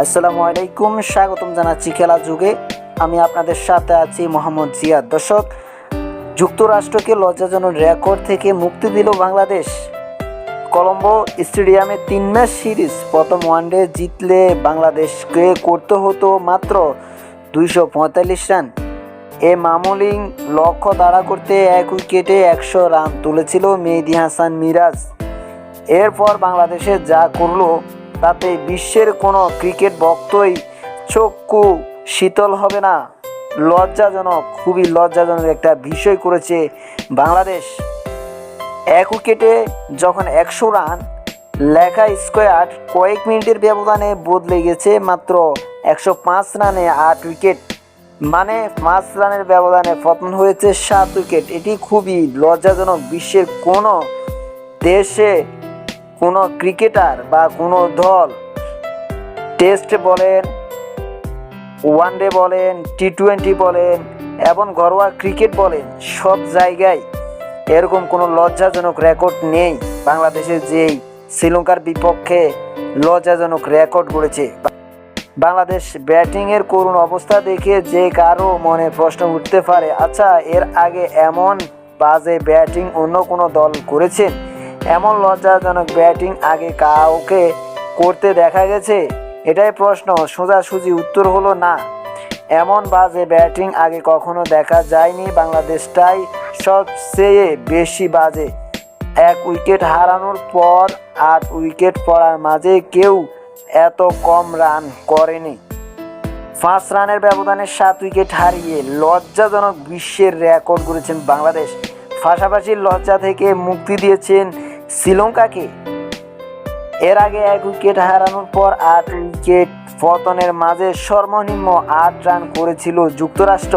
আসসালামু আলাইকুম স্বাগতম জানাচ্ছি খেলা যুগে। আমি আপনাদের সাথে আছি মোহাম্মদ জিয়াদ। দর্শক, যুক্তরাষ্ট্রকে লজ্জাজনক রেকর্ড থেকে মুক্তি দিল বাংলাদেশ। কলম্বো স্টেডিয়ামে তিন ম্যাচ সিরিজ, প্রথম ওয়ানডে জিতলে বাংলাদেশকে করতে হতো মাত্র দুইশো পঁয়তাল্লিশ রান। এ মামুলিং লক্ষ্য তাড়া করতে এক উইকেটে একশো রান তুলেছিল মেহেদি হাসান মিরাজ। এরপর বাংলাদেশে যা করল তাতে বিশ্বের কোনো ক্রিকেট ভক্তই চক্ষু শীতল হবে না। লজ্জাজনক, খুবই লজ্জাজনক একটা বিষয় করেছে বাংলাদেশ। এক উইকেটে যখন একশো রান, লেখা স্কোয়ার কয়েক মিনিটের ব্যবধানে বদলে গেছে মাত্র একশো পাঁচ রানে আট উইকেট। মানে পাঁচ রানের ব্যবধানে পতন হয়েছে সাত উইকেট। এটি খুবই লজ্জাজনক বিশ্বের কোনো দেশে কোনো ক্রিকেটার বা কোনো দল টেস্ট বলেন, ওয়ান ডে বলেন টি টোয়েন্টি বলেন এবং ঘরোয়া ক্রিকেট বলেন, সব জায়গায় এরকম কোনো লজ্জাজনক রেকর্ড নেই। বাংলাদেশের যেই শ্রীলঙ্কার বিপক্ষে লজ্জাজনক রেকর্ড গড়েছে। বাংলাদেশ ব্যাটিংয়ের করুণ অবস্থা দেখে যে কারও মনে প্রশ্ন উঠতে পারে আচ্ছা এর আগে এমন বাজে ব্যাটিং অন্য কোনো দল করেছেন? এমন লজ্জাজনক ব্যাটিং আগে কাউকে করতে দেখা গেছে? এটাই প্রশ্ন, সোজাসুজি উত্তর হলো না। এমন বাজে ব্যাটিং আগে কখনো দেখা যায়নি বাংলাদেশটাই সবচেয়ে বেশি বাজে। এক উইকেট হারানোর পর আট উইকেট পড়ার মাঝে কেউ এত কম রান করেনি। পাঁচ রানের ব্যবধানে সাত উইকেট হারিয়ে লজ্জাজনক বিশ্বের রেকর্ড করেছেন বাংলাদেশ। পাশাপাশি লজ্জা থেকে মুক্তি দিয়েছেন শ্রীলঙ্কাকে এর আগে এক উইকেট হারানোর পর আট উইকেট পতনের মাঝে সর্বনিম্ন আট রান করেছিল যুক্তরাষ্ট্র।